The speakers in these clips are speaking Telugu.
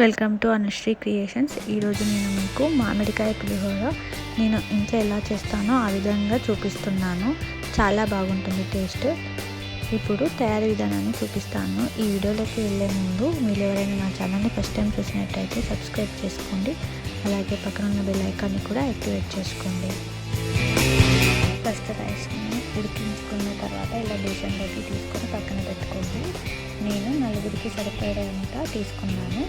Welcome to Anusri creations. ఈరోజు నేను మీకు మామిడికాయ పులిహోర నేను ఇంట్లో ఎలా చేస్తానో ఆ విధంగా చూపిస్తున్నాను. చాలా బాగుంటుంది టేస్ట్. ఇప్పుడు తయారీ విధానాన్ని చూపిస్తాను. ఈ వీడియోలోకి వెళ్ళే ముందు మీరు ఎవరైనా నా ఛానల్ని ఫస్ట్ టైం చూసినట్టయితే సబ్స్క్రైబ్ చేసుకోండి. అలాగే పక్కన ఉన్న బెల్ ఐకాన్ని కూడా యాక్టివేట్ చేసుకోండి. ఫస్ట్ రైస్ని ఉడికించుకున్న తర్వాత ఇలా బేసన్లోకి తీసుకొని పక్కన పెట్టుకోండి. నేను నలుగురికి సరిపడేంత తీసుకున్నాను.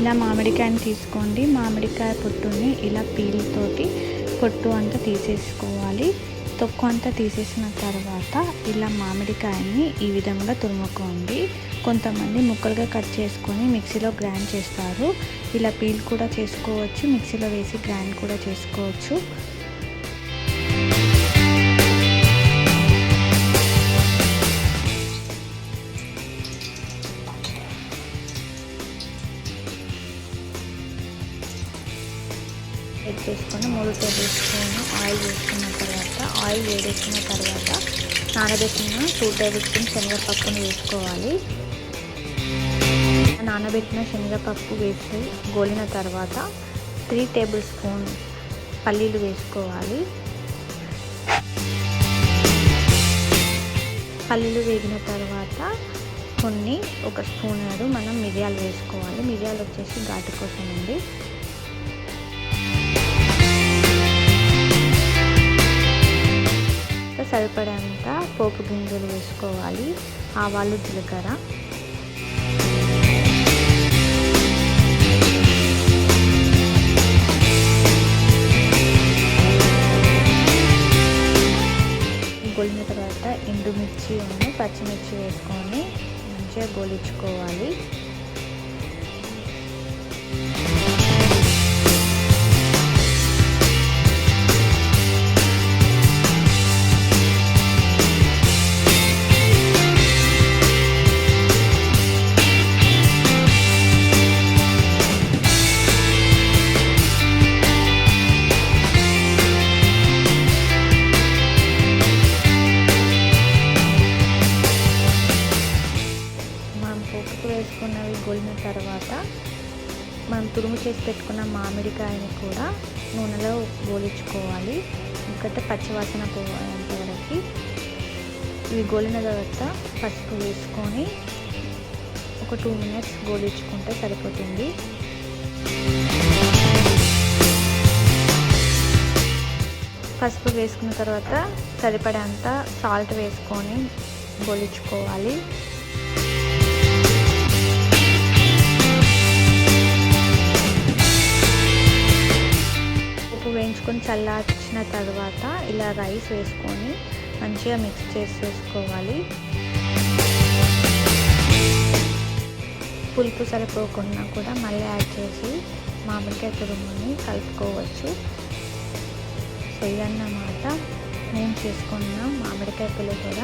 ఇలా మామిడికాయని తీసుకోండి. మామిడికాయ పొట్టుని ఇలా పీల్తోటి పొట్టు అంతా తీసేసుకోవాలి. తొక్కు అంతా తీసేసిన తర్వాత ఇలా మామిడికాయని ఈ విధంగా తురుముకోండి. కొంతమంది ముక్కలుగా కట్ చేసుకొని మిక్సీలో గ్రైండ్ చేస్తారు. ఇలా పీల్ కూడా చేసుకోవచ్చు మిక్సీలో వేసి గ్రైండ్ కూడా చేసుకోవచ్చు. ఎగ్ చేసుకొని మూడు టేబుల్ స్పూన్ ఆయిల్ వేసుకొని ఆయిల్ వేడెక్కిన తర్వాత నానబెట్టిన టూ టేబుల్ స్పూన్ శనగపప్పును వేసుకోవాలి. నానబెట్టిన శనగపప్పు వేసి గోలిన తర్వాత త్రీ టేబుల్ స్పూన్ పల్లీలు వేసుకోవాలి. పల్లీలు వేగిన తర్వాత కొన్ని ఒక స్పూన్ మనం మిరియాలు వేసుకోవాలి. మిరియాలు వచ్చేసి ఘాటు కోసం అండి. పోపు గింజలు వేసుకోవాలి. ఆవాలు జీలకర్ర. గొలిన తర్వాత ఎండుమిర్చి పచ్చిమిర్చి వేసుకొని మంచిగా గోలించుకోవాలి. వేసుకున్నవి గొలిన తర్వాత మనం తురుము చేసి పెట్టుకున్న మామిడికాయని కూడా నూనెలో గోలించుకోవాలి. ఎందుకంటే పచ్చివాసన పోయేంత వరకు ఇవి గోలిన తర్వాత పసుపు వేసుకొని ఒక టూ మినిట్స్ గోలించుకుంటే సరిపోతుంది. పసుపు వేసుకున్న తర్వాత సరిపడేంత సాల్ట్ వేసుకొని గోలించుకోవాలి. చల్లార్చిన తర్వాత ఇలా రైస్ వేసుకొని మంచిగా మిక్స్ చేసేసుకోవాలి. పులుపు సరిపోకుండా కూడా మళ్ళీ యాడ్ చేసి మామిడికాయ తురుముని కలుపుకోవచ్చు. సో ఇదన్నమాట నేను చేసుకున్న మామిడికాయ పులిహోర